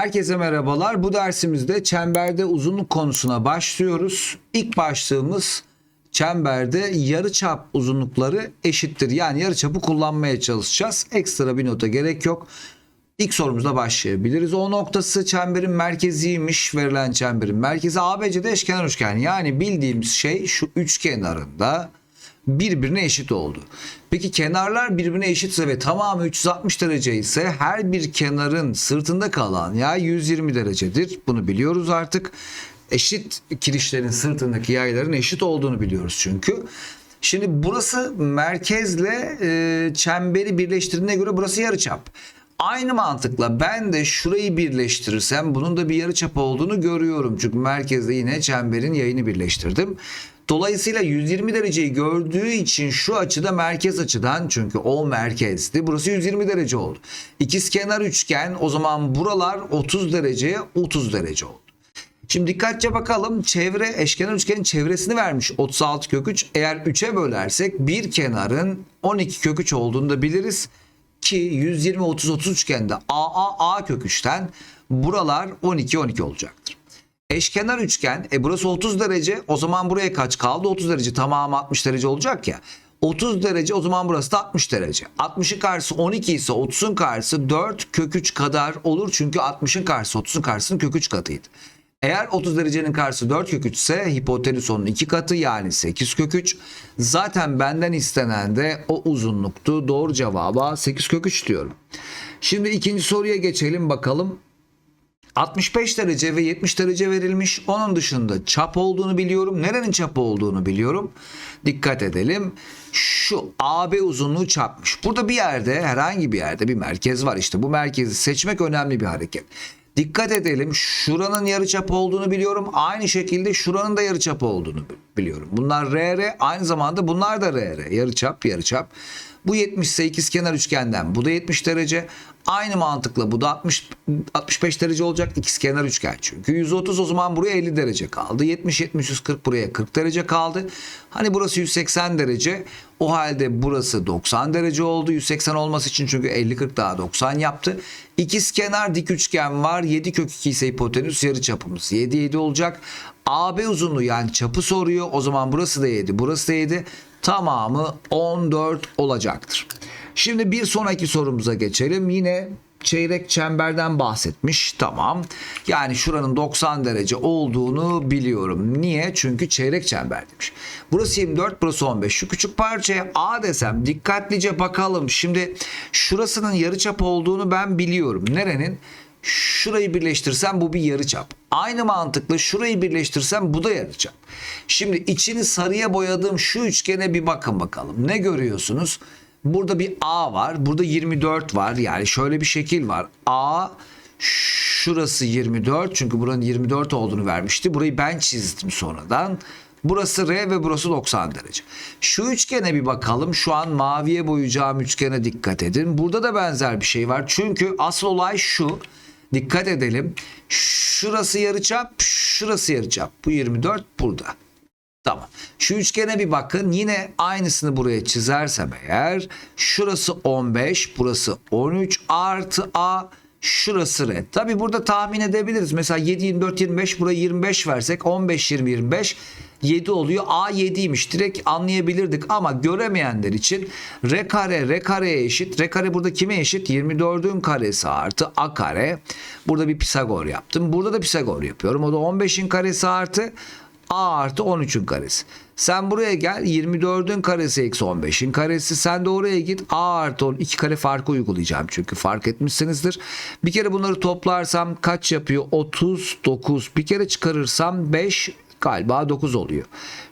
Herkese merhabalar. Bu dersimizde çemberde uzunluk konusuna başlıyoruz. İlk başlığımız çemberde yarıçap uzunlukları eşittir. Yani yarıçapı kullanmaya çalışacağız. Ekstra bir nota gerek yok. İlk sorumuzla başlayabiliriz. O noktası çemberin merkeziymiş. Verilen çemberin merkezi ABC'de eşkenar üçgen. Yani bildiğimiz şey şu üç kenarında birbirine eşit oldu. Peki kenarlar birbirine eşitse ve tamamı 360 derece ise her bir kenarın sırtında kalan yay 120 derecedir. Bunu biliyoruz artık. Eşit kirişlerin sırtındaki yayların eşit olduğunu biliyoruz çünkü. Şimdi burası merkezle e, çemberi birleştirdiğine göre burası yarıçap. Aynı mantıkla ben de şurayı birleştirirsem bunun da bir yarıçap olduğunu görüyorum. Çünkü merkezde yine çemberin yayını birleştirdim. Dolayısıyla 120 dereceyi gördüğü için şu açıda merkez açıdan çünkü o merkezdi. Burası 120 derece oldu. İkizkenar üçgen o zaman buralar 30 dereceye 30 derece oldu. Şimdi dikkatçe bakalım. Çevre eşkenar üçgenin çevresini vermiş 36 kök 3. Eğer 3'e bölersek bir kenarın 12 kök 3 olduğunu da biliriz. Ki 120 30 30 üçgende AA A kök 3'ten buralar 12 12 olacaktır. Eşkenar üçgen e burası 30 derece o zaman buraya kaç kaldı 30 derece tamamı 60 derece olacak ya 30 derece o zaman burası da 60 derece 60'ın karşısı 12 ise 30'un karşısı 4 kök 3 kadar olur çünkü 60'ın karşısı 30'un karşısının kök 3 katıydı. Eğer 30 derecenin karşısı 4 kök 3 ise hipotenüs onun 2 katı yani 8 kök 3. Zaten benden istenen de o uzunluktu. Doğru cevaba 8 kök 3 diyorum. Şimdi ikinci soruya geçelim bakalım. 65 derece ve 70 derece verilmiş. Onun dışında çap olduğunu biliyorum. Nerenin çapı olduğunu biliyorum. Dikkat edelim. Şu AB uzunluğu çapmış. Burada bir yerde herhangi bir yerde bir merkez var. İşte bu merkezi seçmek önemli bir hareket. Dikkat edelim. Şuranın yarıçapı olduğunu biliyorum. Aynı şekilde şuranın da yarıçapı olduğunu biliyorum. Bunlar RR aynı zamanda bunlar da RR. Yarıçap yarıçap. Bu 70 ise ikizkenar üçgenden bu da 70 derece. Aynı mantıkla bu da 60 65 derece olacak ikizkenar üçgen çünkü. 130 o zaman buraya 50 derece kaldı. 70 70 140 buraya 40 derece kaldı. Hani burası 180 derece. O halde burası 90 derece oldu. 180 olması için çünkü 50 40 daha 90 yaptı. İkizkenar dik üçgen var. 7 kök 2 ise hipotenüs yarı çapımız 7 7 olacak. AB uzunluğu yani çapı soruyor. O zaman burası da 7, burası da 7 tamamı 14 olacaktır. Şimdi bir sonraki sorumuza geçelim. Yine çeyrek çemberden bahsetmiş. Tamam. Yani şuranın 90 derece olduğunu biliyorum. Niye? Çünkü çeyrek çember demiş. Burası 24, burası 15. Şu küçük parçaya A desem dikkatlice bakalım. Şimdi şurasının yarıçap olduğunu ben biliyorum. Nerenin? Şurayı birleştirsem bu bir yarıçap. Aynı mantıkla şurayı birleştirsem bu da yarıçap. Şimdi içini sarıya boyadığım şu üçgene bir bakın bakalım. Ne görüyorsunuz? Burada bir A var. Burada 24 var. Yani şöyle bir şekil var. A şurası 24. Çünkü buranın 24 olduğunu vermişti. Burayı ben çizdim sonradan. Burası R ve burası 90 derece. Şu üçgene bir bakalım. Şu an maviye boyayacağım üçgene dikkat edin. Burada da benzer bir şey var. Çünkü asıl olay şu. Dikkat edelim. Şurası yarıçap, şurası yarıçap. Bu 24 burada. Tamam. Şu üçgene bir bakın. Yine aynısını buraya çizersem eğer şurası 15, burası 13 artı A şurası red. Tabi burada tahmin edebiliriz. Mesela 7, 24, 25 buraya 25 versek 15, 20, 25 7 oluyor. A 7'ymiş. Direkt anlayabilirdik ama göremeyenler için R kare R kareye eşit. R kare burada kime eşit? 24'ün karesi artı A kare. Burada bir Pisagor yaptım. Burada da Pisagor yapıyorum. O da 15'in karesi artı A artı 13'ün karesi. Sen buraya gel 24'ün karesi eksi 15'in karesi. Sen de oraya git A artı 10 iki kare farkı uygulayacağım. Çünkü fark etmişsinizdir. Bir kere bunları toplarsam kaç yapıyor? 39. Bir kere çıkarırsam 5 galiba 9 oluyor.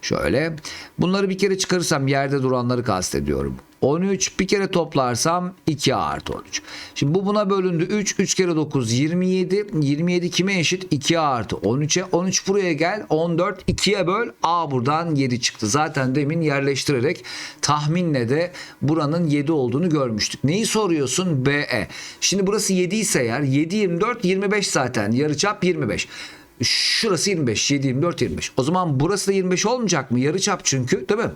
Şöyle bunları bir kere çıkarırsam yerde duranları kastediyorum. 13 bir kere toplarsam 2 artı 13. Şimdi bu buna bölündü 3 3 kere 9 27 27 kime eşit 2 artı 13'e 13 buraya gel 14 2'ye böl A buradan 7 çıktı. Zaten demin yerleştirerek tahminle de buranın 7 olduğunu görmüştük. Neyi soruyorsun BE. Şimdi burası 7 ise eğer 7 24 25 zaten yarıçap 25. Şurası 25 7 24 25. O zaman burası da 25 olmayacak mı? Yarıçap çünkü değil mi?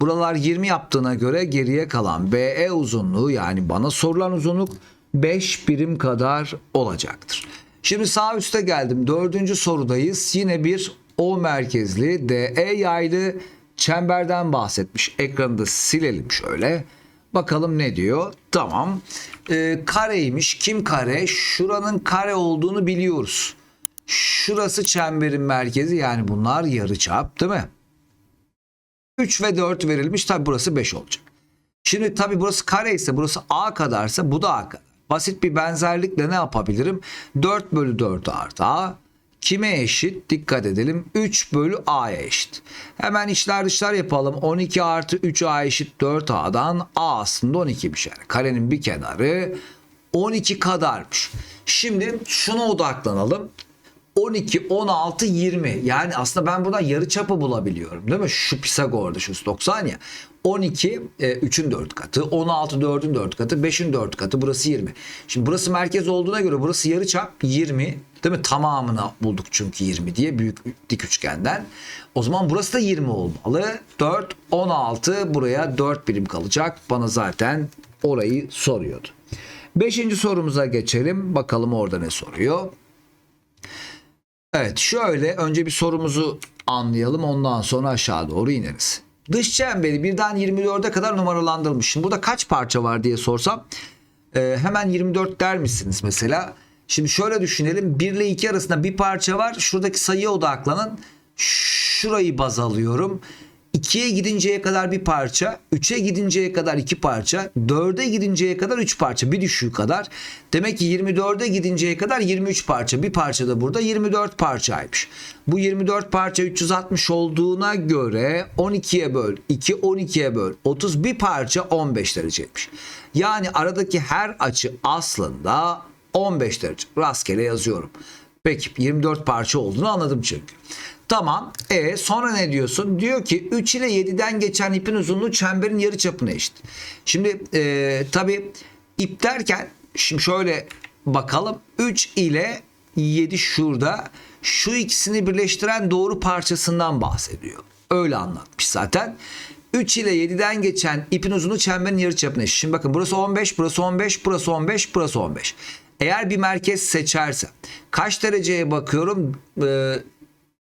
Buralar 20 yaptığına göre geriye kalan BE uzunluğu yani bana sorulan uzunluk 5 birim kadar olacaktır. Şimdi sağ üste geldim. Dördüncü sorudayız. Yine bir O merkezli DE yaylı çemberden bahsetmiş. Ekranı da silelim şöyle. Bakalım ne diyor? Tamam. Ee, kareymiş. Kim kare? Şuranın kare olduğunu biliyoruz. Şurası çemberin merkezi yani bunlar yarıçap değil mi? 3 ve 4 verilmiş. Tabi burası 5 olacak. Şimdi tabi burası kare ise burası A kadarsa bu da A kadar. Basit bir benzerlikle ne yapabilirim? 4 bölü 4 artı A. Kime eşit? Dikkat edelim. 3 bölü A'ya eşit. Hemen içler dışlar yapalım. 12 artı 3A eşit 4A'dan A aslında 12'miş yani. Karenin bir kenarı 12 kadarmış. Şimdi şuna odaklanalım. 12, 16, 20. Yani aslında ben buradan yarı çapı bulabiliyorum değil mi? Şu Pisagor'da şu 90 ya. 12 e, 3'ün 4 katı, 16 4'ün 4 katı, 5'in 4 katı. Burası 20. Şimdi burası merkez olduğuna göre burası yarı çap 20. Değil mi? Tamamını bulduk çünkü 20 diye büyük dik üçgenden. O zaman burası da 20 olmalı. 4, 16 buraya 4 birim kalacak. Bana zaten orayı soruyordu. Beşinci sorumuza geçelim. Bakalım orada ne soruyor. Evet şöyle önce bir sorumuzu anlayalım ondan sonra aşağı doğru ineriz. Dış çemberi birden 24'e kadar numaralandırılmış. Şimdi burada kaç parça var diye sorsam e, hemen 24 der misiniz mesela? Şimdi şöyle düşünelim 1 ile 2 arasında bir parça var. Şuradaki sayıya odaklanın. Şurayı baz alıyorum. 2'ye gidinceye kadar bir parça, 3'e gidinceye kadar iki parça, 4'e gidinceye kadar 3 parça, bir düşüğü kadar. Demek ki 24'e gidinceye kadar 23 parça. Bir parça da burada 24 parçaymış. Bu 24 parça 360 olduğuna göre 12'ye böl, 2 12'ye böl, 31 parça 15 dereceymiş. Yani aradaki her açı aslında 15 derece. Rastgele yazıyorum. Peki 24 parça olduğunu anladım çünkü. Tamam. E sonra ne diyorsun? Diyor ki 3 ile 7'den geçen ipin uzunluğu çemberin yarı çapına eşit. Şimdi e, tabi ip derken şimdi şöyle bakalım. 3 ile 7 şurada şu ikisini birleştiren doğru parçasından bahsediyor. Öyle anlatmış zaten. 3 ile 7'den geçen ipin uzunluğu çemberin yarı çapına eşit. Şimdi bakın burası 15, burası 15, burası 15, burası 15. Eğer bir merkez seçerse kaç dereceye bakıyorum? Ee,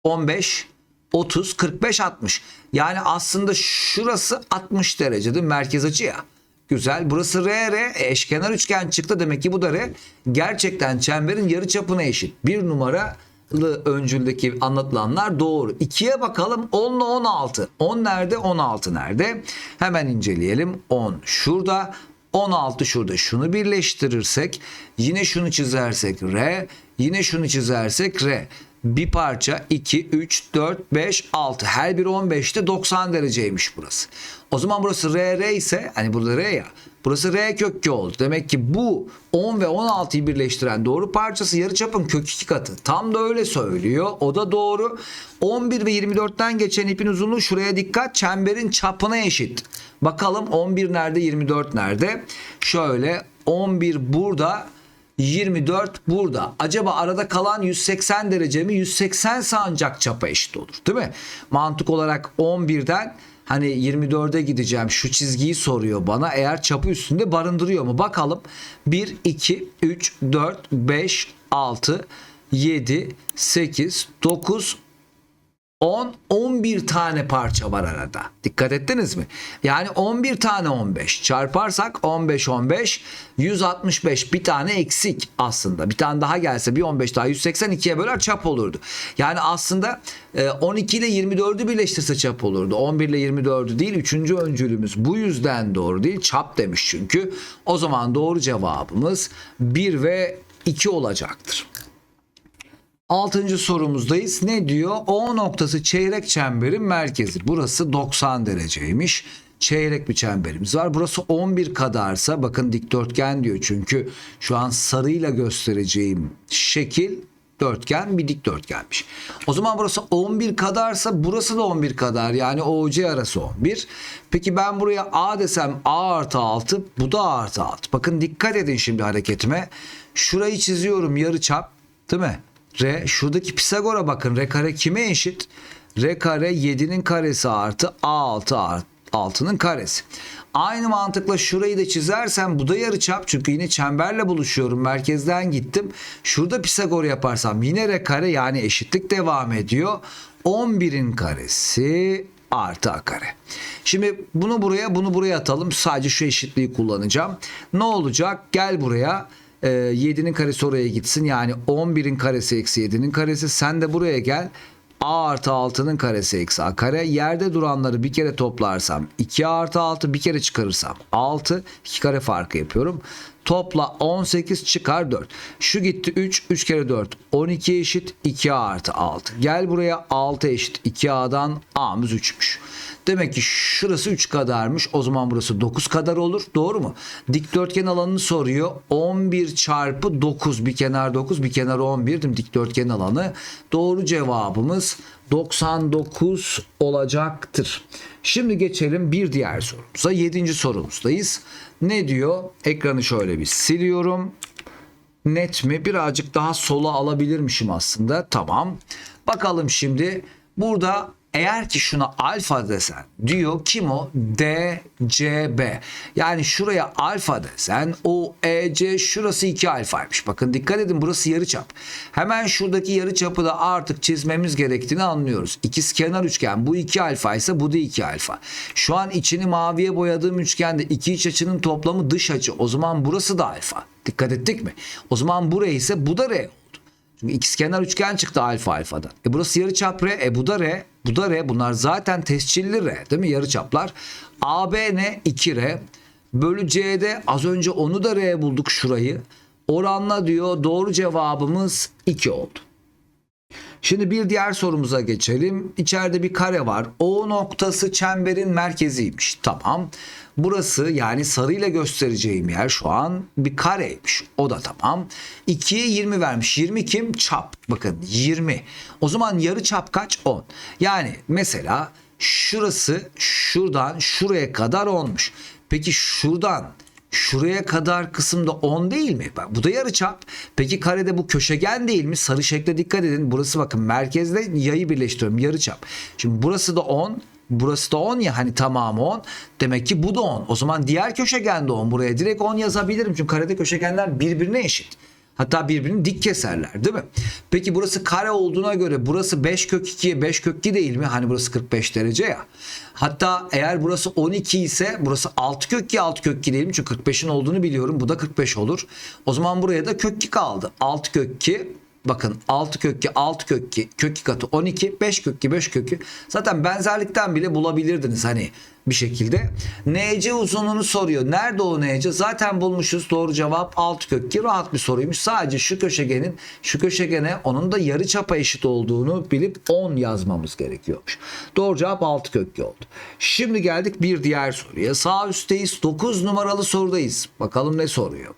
15, 30, 45, 60. Yani aslında şurası 60 derece değil mi? Merkez açı ya. Güzel. Burası R, R. E, eşkenar üçgen çıktı. Demek ki bu da R. Gerçekten çemberin yarı çapına eşit. Bir numaralı öncüldeki anlatılanlar doğru. 2'ye bakalım. 10 ile 16. 10 nerede? 16 nerede? Hemen inceleyelim. 10 şurada. 16 şurada şunu birleştirirsek yine şunu çizersek R yine şunu çizersek R bir parça 2, 3, 4, 5, 6 her biri 15'te 90 dereceymiş burası. O zaman burası R, R ise hani burada R ya burası R kök 2 oldu. Demek ki bu 10 ve 16'yı birleştiren doğru parçası yarıçapın kök 2 katı. Tam da öyle söylüyor. O da doğru. 11 ve 24'ten geçen ipin uzunluğu şuraya dikkat çemberin çapına eşit. Bakalım 11 nerede 24 nerede? Şöyle 11 burada 24 burada. Acaba arada kalan 180 derece mi? 180 sancak çapa eşit olur. Değil mi? Mantık olarak 11'den hani 24'e gideceğim şu çizgiyi soruyor bana. Eğer çapı üstünde barındırıyor mu? Bakalım. 1, 2, 3, 4, 5, 6, 7, 8, 9, 10, 11 tane parça var arada. Dikkat ettiniz mi? Yani 11 tane 15 çarparsak 15 15 165 bir tane eksik aslında. Bir tane daha gelse bir 15 daha 182'ye böler çap olurdu. Yani aslında 12 ile 24'ü birleştirse çap olurdu. 11 ile 24'ü değil 3. öncülümüz. Bu yüzden doğru değil. Çap demiş çünkü. O zaman doğru cevabımız 1 ve 2 olacaktır. Altıncı sorumuzdayız. Ne diyor? O noktası çeyrek çemberin merkezi. Burası 90 dereceymiş. Çeyrek bir çemberimiz var. Burası 11 kadarsa bakın dikdörtgen diyor. Çünkü şu an sarıyla göstereceğim şekil dörtgen bir dikdörtgenmiş. O zaman burası 11 kadarsa burası da 11 kadar. Yani OC arası 11. Peki ben buraya A desem A artı 6 bu da A artı 6. Bakın dikkat edin şimdi hareketime. Şurayı çiziyorum yarı çap değil mi? R şuradaki Pisagor'a bakın. R kare kime eşit? R kare 7'nin karesi artı A6 artı 6'nın karesi. Aynı mantıkla şurayı da çizersem bu da yarıçap çünkü yine çemberle buluşuyorum. Merkezden gittim. Şurada Pisagor yaparsam yine r kare yani eşitlik devam ediyor. 11'in karesi artı a kare. Şimdi bunu buraya bunu buraya atalım. Sadece şu eşitliği kullanacağım. Ne olacak? Gel buraya. Ee, 7'nin karesi oraya gitsin. Yani 11'in karesi eksi 7'nin karesi. Sen de buraya gel. A artı 6'nın karesi eksi A kare. Yerde duranları bir kere toplarsam 2 artı 6 bir kere çıkarırsam 6. 2 kare farkı yapıyorum. Topla 18 çıkar 4. Şu gitti 3. 3 kere 4. 12 eşit 2A artı 6. Gel buraya 6 eşit 2A'dan A'mız 3'müş. Demek ki şurası 3 kadarmış. O zaman burası 9 kadar olur. Doğru mu? Dikdörtgen alanını soruyor. 11 çarpı 9. Bir kenar 9 bir kenar 11. Değil mi? Dikdörtgen alanı. Doğru cevabımız 99 olacaktır. Şimdi geçelim bir diğer sorumuza. 7. sorumuzdayız. Ne diyor? Ekranı şöyle bir siliyorum. Net mi? Birazcık daha sola alabilirmişim aslında. Tamam. Bakalım şimdi. Burada eğer ki şuna alfa desen diyor kim o? D, C, B. Yani şuraya alfa desen o E, C şurası 2 alfaymış. Bakın dikkat edin burası yarıçap. Hemen şuradaki yarıçapı da artık çizmemiz gerektiğini anlıyoruz. İkiz kenar üçgen bu 2 alfa ise bu da 2 alfa. Şu an içini maviye boyadığım üçgende iki iç açının toplamı dış açı. O zaman burası da alfa. Dikkat ettik mi? O zaman buraya ise bu da R. Çünkü ikizkenar üçgen çıktı alfa alfadan. E burası yarıçap R. E bu da R. Bu da R. Bunlar zaten tescilli R. Değil mi? Yarıçaplar. AB ne? 2R. Bölü C'de az önce onu da R bulduk şurayı. Oranla diyor doğru cevabımız 2 oldu. Şimdi bir diğer sorumuza geçelim. İçeride bir kare var. O noktası çemberin merkeziymiş. Tamam. Burası yani sarıyla göstereceğim yer şu an bir kareymiş. O da tamam. 2'ye 20 vermiş. 20 kim? Çap. Bakın 20. O zaman yarı çap kaç? 10. Yani mesela şurası şuradan şuraya kadar 10'muş. Peki şuradan şuraya kadar kısımda 10 değil mi? Bak bu da yarıçap. Peki karede bu köşegen değil mi? Sarı şekle dikkat edin. Burası bakın merkezle yayı birleştiriyorum yarıçap. Şimdi burası da 10. Burası da 10 ya hani tamamı 10. Demek ki bu da 10. O zaman diğer köşegen de 10. Buraya direkt 10 yazabilirim. Çünkü karede köşegenler birbirine eşit. Hatta birbirini dik keserler değil mi? Peki burası kare olduğuna göre burası 5 kök 2'ye 5 kök 2 değil mi? Hani burası 45 derece ya. Hatta eğer burası 12 ise burası 6 kök 2 6 kök 2 değil mi? Çünkü 45'in olduğunu biliyorum. Bu da 45 olur. O zaman buraya da kök 2 kaldı. 6 kök 2 Bakın 6 kök 2, 6 kök 2, kök 2 katı 12, 5 kök 2, 5 kök 2. Zaten benzerlikten bile bulabilirdiniz hani bir şekilde. NC uzunluğunu soruyor. Nerede o NC? Zaten bulmuşuz. Doğru cevap 6 kök 2. Rahat bir soruymuş. Sadece şu köşegenin şu köşegene onun da yarı çapa eşit olduğunu bilip 10 yazmamız gerekiyormuş. Doğru cevap 6 kök 2 oldu. Şimdi geldik bir diğer soruya. Sağ üstteyiz. 9 numaralı sorudayız. Bakalım ne soruyor.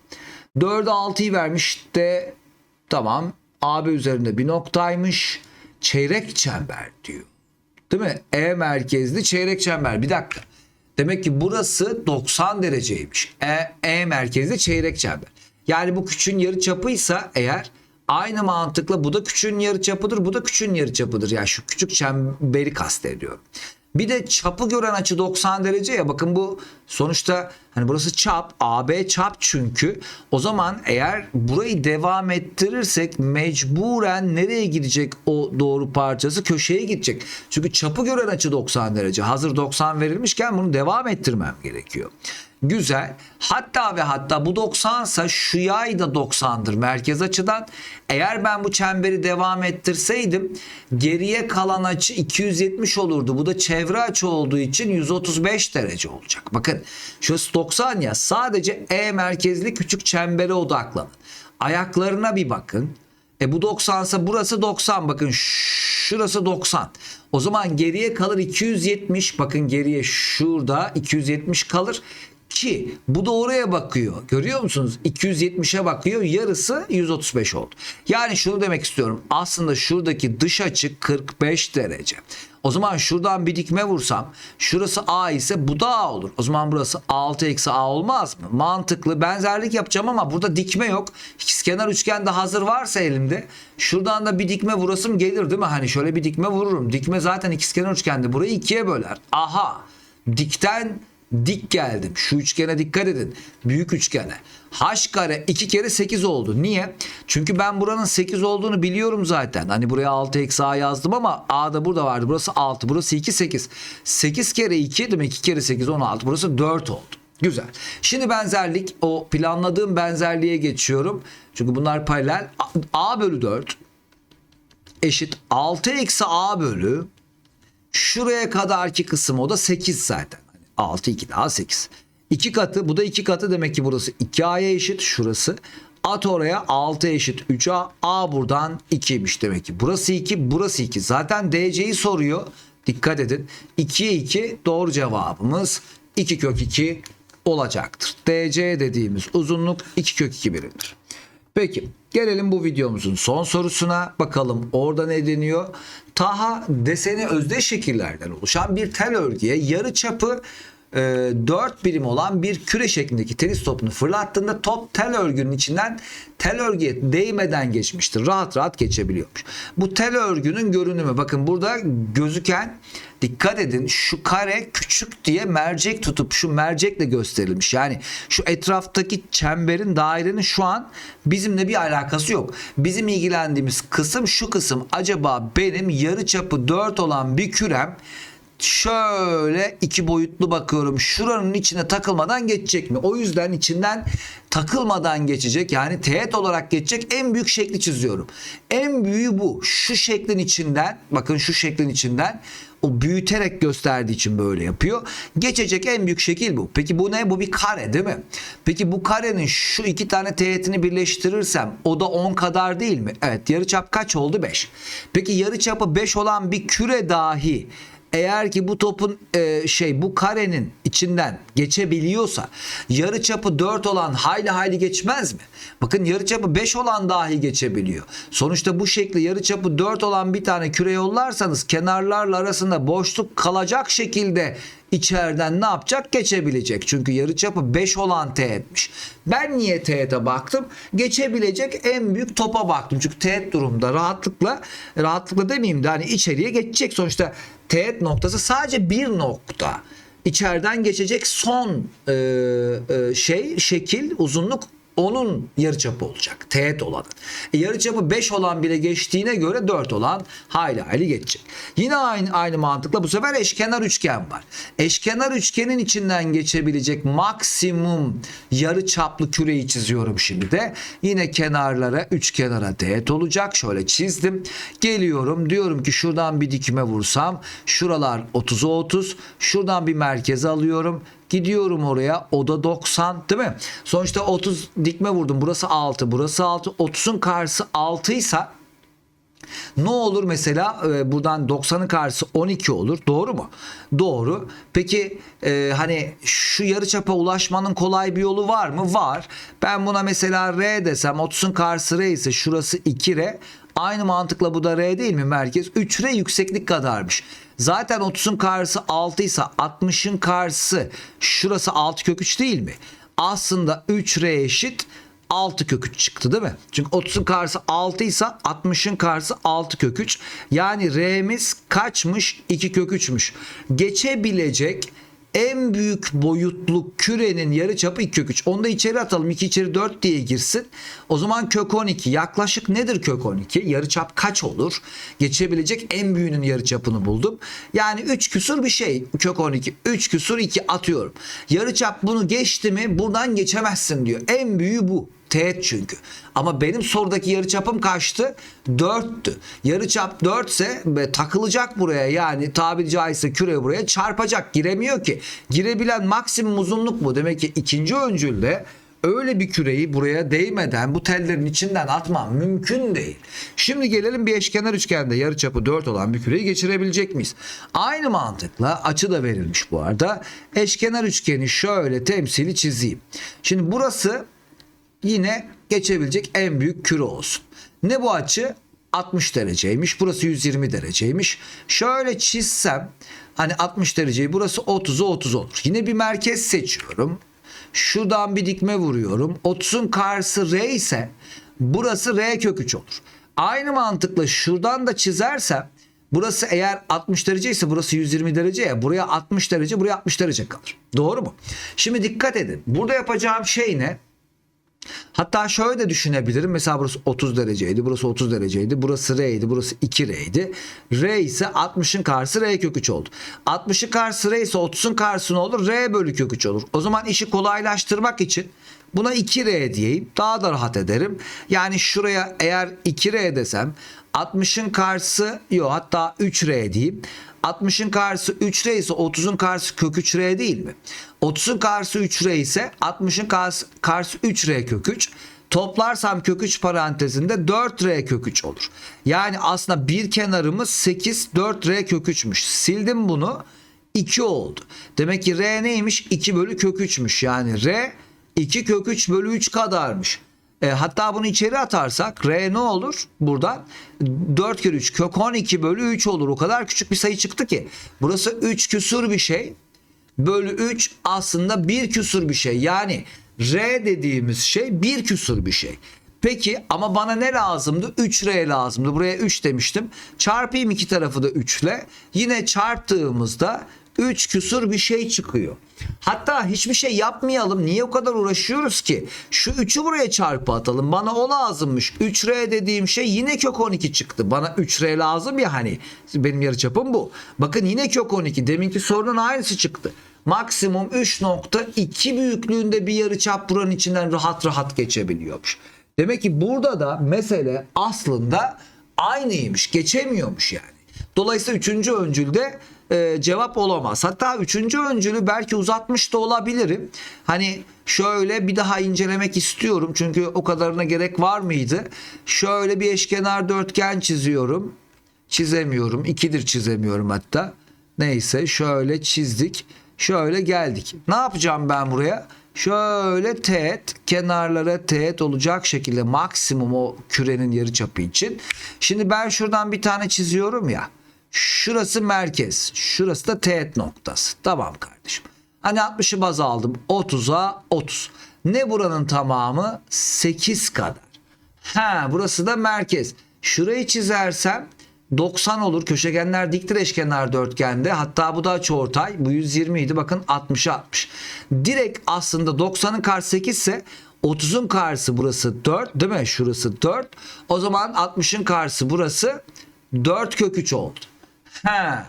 4'e 6'yı vermiş de tamam. AB üzerinde bir noktaymış. Çeyrek çember diyor. Değil mi? E merkezli çeyrek çember. Bir dakika. Demek ki burası 90 dereceymiş. E, e merkezli çeyrek çember. Yani bu küçüğün yarı çapıysa eğer aynı mantıkla bu da küçüğün yarı çapıdır. Bu da küçüğün yarı çapıdır. Yani şu küçük çemberi kastediyorum. Bir de çapı gören açı 90 derece ya bakın bu sonuçta hani burası çap AB çap çünkü o zaman eğer burayı devam ettirirsek mecburen nereye gidecek o doğru parçası köşeye gidecek. Çünkü çapı gören açı 90 derece hazır 90 verilmişken bunu devam ettirmem gerekiyor. Güzel. Hatta ve hatta bu 90 ise şu yay da 90'dır merkez açıdan. Eğer ben bu çemberi devam ettirseydim geriye kalan açı 270 olurdu. Bu da çevre açı olduğu için 135 derece olacak. Bakın şurası 90 ya sadece E merkezli küçük çembere odaklanın. Ayaklarına bir bakın. E bu 90 ise burası 90 bakın şurası 90. O zaman geriye kalır 270 bakın geriye şurada 270 kalır ki bu da oraya bakıyor. Görüyor musunuz? 270'e bakıyor. Yarısı 135 oldu. Yani şunu demek istiyorum. Aslında şuradaki dış açı 45 derece. O zaman şuradan bir dikme vursam şurası A ise bu da A olur. O zaman burası 6 eksi A olmaz mı? Mantıklı benzerlik yapacağım ama burada dikme yok. İkizkenar üçgen de hazır varsa elimde şuradan da bir dikme vurasım gelir değil mi? Hani şöyle bir dikme vururum. Dikme zaten ikizkenar üçgende burayı ikiye böler. Aha dikten dik geldim. Şu üçgene dikkat edin. Büyük üçgene. H kare 2 kere 8 oldu. Niye? Çünkü ben buranın 8 olduğunu biliyorum zaten. Hani buraya 6 eksi A yazdım ama A da burada vardı. Burası 6. Burası 2 8. 8 kere 2 demek 2 kere 8 16. Burası 4 oldu. Güzel. Şimdi benzerlik o planladığım benzerliğe geçiyorum. Çünkü bunlar paralel. A, bölü 4 eşit 6 eksi A bölü şuraya kadarki kısım o da 8 zaten. Hani 6 2 daha 8. 2 katı bu da 2 katı demek ki burası 2A'ya eşit şurası. At oraya 6 eşit 3A. A buradan 2'ymiş demek ki. Burası 2 burası 2. Zaten DC'yi soruyor. Dikkat edin. 2'ye 2 doğru cevabımız 2 kök 2 olacaktır. DC dediğimiz uzunluk 2 kök 2 birimdir. Peki gelelim bu videomuzun son sorusuna. Bakalım orada ne deniyor? Taha deseni özdeş şekillerden oluşan bir tel örgüye yarı çapı 4 birim olan bir küre şeklindeki tenis topunu fırlattığında top tel örgünün içinden tel örgüye değmeden geçmiştir. Rahat rahat geçebiliyormuş. Bu tel örgünün görünümü bakın burada gözüken dikkat edin şu kare küçük diye mercek tutup şu mercekle gösterilmiş. Yani şu etraftaki çemberin dairenin şu an bizimle bir alakası yok. Bizim ilgilendiğimiz kısım şu kısım. Acaba benim yarı çapı 4 olan bir kürem şöyle iki boyutlu bakıyorum. Şuranın içine takılmadan geçecek mi? O yüzden içinden takılmadan geçecek. Yani teğet olarak geçecek en büyük şekli çiziyorum. En büyüğü bu. Şu şeklin içinden bakın şu şeklin içinden o büyüterek gösterdiği için böyle yapıyor. Geçecek en büyük şekil bu. Peki bu ne? Bu bir kare değil mi? Peki bu karenin şu iki tane teğetini birleştirirsem o da 10 kadar değil mi? Evet yarıçap kaç oldu? 5. Peki yarıçapı 5 olan bir küre dahi eğer ki bu topun e, şey bu karenin içinden geçebiliyorsa yarı çapı 4 olan hayli hayli geçmez mi? Bakın yarı çapı 5 olan dahi geçebiliyor. Sonuçta bu şekli yarı çapı 4 olan bir tane küre yollarsanız kenarlarla arasında boşluk kalacak şekilde içeriden ne yapacak? Geçebilecek. Çünkü yarıçapı 5 olan teğetmiş. Ben niye teğete baktım? Geçebilecek en büyük topa baktım. Çünkü teğet durumda rahatlıkla rahatlıkla demeyeyim de hani içeriye geçecek. Sonuçta teğet noktası sadece bir nokta. İçeriden geçecek son e, e, şey şekil uzunluk onun yarıçapı olacak. Teğet olan. E, yarıçapı 5 olan bile geçtiğine göre 4 olan hayli hayli geçecek. Yine aynı aynı mantıkla bu sefer eşkenar üçgen var. Eşkenar üçgenin içinden geçebilecek maksimum yarıçaplı küreyi çiziyorum şimdi de. Yine kenarlara üç kenara teğet olacak. Şöyle çizdim. Geliyorum diyorum ki şuradan bir dikime vursam şuralar 30'a 30. Şuradan bir merkeze alıyorum. Gidiyorum oraya. O da 90 değil mi? Sonuçta 30 dikme vurdum. Burası 6. Burası 6. 30'un karşısı 6 ise ne olur mesela e, buradan 90'ın karşısı 12 olur. Doğru mu? Doğru. Peki e, hani şu yarıçapa ulaşmanın kolay bir yolu var mı? Var. Ben buna mesela R desem 30'un karşısı R ise şurası 2R. Aynı mantıkla bu da R değil mi merkez? 3R yükseklik kadarmış. Zaten 30'un karşısı 6 ise 60'ın karşısı şurası 6 kök 3 değil mi? Aslında 3R eşit 6 kök 3 çıktı değil mi? Çünkü 30'un karşısı 6 ise 60'ın karşısı 6 kök 3. Yani R'miz kaçmış? 2 kök 3'müş. Geçebilecek en büyük boyutlu kürenin yarıçapı 2 kök 3. Onu da içeri atalım. 2 içeri 4 diye girsin. O zaman kök 12. Yaklaşık nedir kök 12? Yarıçap kaç olur? Geçebilecek en büyüğünün yarıçapını buldum. Yani 3 küsur bir şey kök 12. 3 küsur 2 atıyorum. Yarıçap bunu geçti mi buradan geçemezsin diyor. En büyüğü bu. Teğet çünkü. Ama benim sorudaki yarıçapım kaçtı? 4'tü. Yarıçap 4 ise ve takılacak buraya yani tabiri caizse küre buraya çarpacak. Giremiyor ki. Girebilen maksimum uzunluk bu. Demek ki ikinci öncülde öyle bir küreyi buraya değmeden bu tellerin içinden atmam mümkün değil. Şimdi gelelim bir eşkenar üçgende yarıçapı 4 olan bir küreyi geçirebilecek miyiz? Aynı mantıkla açı da verilmiş bu arada. Eşkenar üçgeni şöyle temsili çizeyim. Şimdi burası yine geçebilecek en büyük küre olsun. Ne bu açı? 60 dereceymiş. Burası 120 dereceymiş. Şöyle çizsem hani 60 dereceyi burası 30'a 30 olur. Yine bir merkez seçiyorum. Şuradan bir dikme vuruyorum. 30'un karşısı R ise burası R kök 3 olur. Aynı mantıkla şuradan da çizersem Burası eğer 60 derece ise burası 120 derece ya. Buraya 60 derece, buraya 60 derece kalır. Doğru mu? Şimdi dikkat edin. Burada yapacağım şey ne? Hatta şöyle de düşünebilirim. Mesela burası 30 dereceydi. Burası 30 dereceydi. Burası R'ydi. Burası 2R'ydi. R ise 60'ın karşısı R kök 3 oldu. 60'ın karşısı R ise 30'un karşısı ne olur? R bölü kök 3 olur. O zaman işi kolaylaştırmak için buna 2R diyeyim. Daha da rahat ederim. Yani şuraya eğer 2R desem 60'ın karşısı yok hatta 3R diyeyim. 60'ın karşısı 3R ise 30'un karşısı kök 3R değil mi? 30'un karşısı 3R ise 60'ın karşısı, karşısı 3R kök 3. Toplarsam kök 3 parantezinde 4R kök 3 olur. Yani aslında bir kenarımız 8 4R kök 3'müş. Sildim bunu 2 oldu. Demek ki R neymiş? 2 bölü kök 3'müş. Yani R 2 kök 3 bölü 3 kadarmış. E, hatta bunu içeri atarsak R ne olur? Buradan 4 kere 3 kök 12 bölü 3 olur. O kadar küçük bir sayı çıktı ki. Burası 3 küsur bir şey. Bölü 3 aslında 1 küsur bir şey. Yani R dediğimiz şey 1 küsur bir şey. Peki ama bana ne lazımdı? 3R lazımdı. Buraya 3 demiştim. Çarpayım iki tarafı da 3 ile. Yine çarptığımızda 3 küsur bir şey çıkıyor. Hatta hiçbir şey yapmayalım. Niye o kadar uğraşıyoruz ki? Şu 3'ü buraya çarpı atalım. Bana o lazımmış. 3R dediğim şey yine kök 12 çıktı. Bana 3R lazım ya hani. Benim yarıçapım bu. Bakın yine kök 12. Deminki sorunun aynısı çıktı. Maksimum 3.2 büyüklüğünde bir yarıçap buranın içinden rahat rahat geçebiliyormuş. Demek ki burada da mesele aslında aynıymış. Geçemiyormuş yani. Dolayısıyla üçüncü öncülde e, cevap olamaz. Hatta üçüncü öncülü belki uzatmış da olabilirim. Hani şöyle bir daha incelemek istiyorum. Çünkü o kadarına gerek var mıydı? Şöyle bir eşkenar dörtgen çiziyorum. Çizemiyorum. İkidir çizemiyorum hatta. Neyse şöyle çizdik. Şöyle geldik. Ne yapacağım ben buraya? Şöyle teğet kenarlara teğet olacak şekilde maksimum o kürenin yarıçapı için. Şimdi ben şuradan bir tane çiziyorum ya. Şurası merkez. Şurası da teğet noktası. Tamam kardeşim. Hani 60'ı baz aldım. 30'a 30. Ne buranın tamamı? 8 kadar. Ha burası da merkez. Şurayı çizersem 90 olur. Köşegenler diktir eşkenar dörtgende. Hatta bu da açıortay. Bu 120 idi. Bakın 60'a 60. Direkt aslında 90'ın karşısı 8 ise 30'un karşısı burası 4 değil mi? Şurası 4. O zaman 60'ın karşısı burası 4 kök 3 oldu. Ha.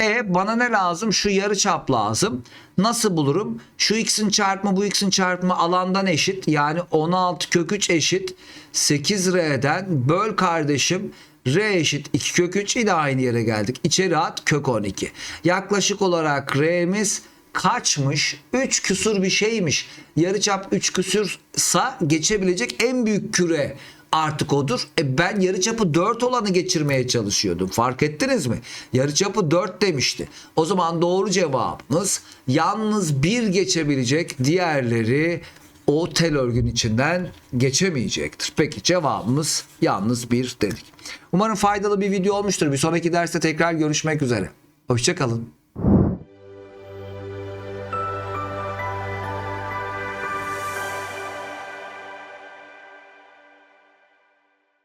E bana ne lazım? Şu yarı çap lazım. Nasıl bulurum? Şu x'in çarpımı bu x'in çarpımı alandan eşit. Yani 16 kök 3 eşit. 8r'den böl kardeşim. R eşit 2 kök 3 yine aynı yere geldik. İçeri at kök 12. Yaklaşık olarak R'miz kaçmış? 3 küsur bir şeymiş. Yarıçap 3 küsursa geçebilecek en büyük küre artık odur. E ben yarıçapı 4 olanı geçirmeye çalışıyordum. Fark ettiniz mi? Yarıçapı 4 demişti. O zaman doğru cevabımız yalnız bir geçebilecek diğerleri o tel örgün içinden geçemeyecektir. Peki cevabımız yalnız bir dedik. Umarım faydalı bir video olmuştur. Bir sonraki derste tekrar görüşmek üzere. Hoşçakalın.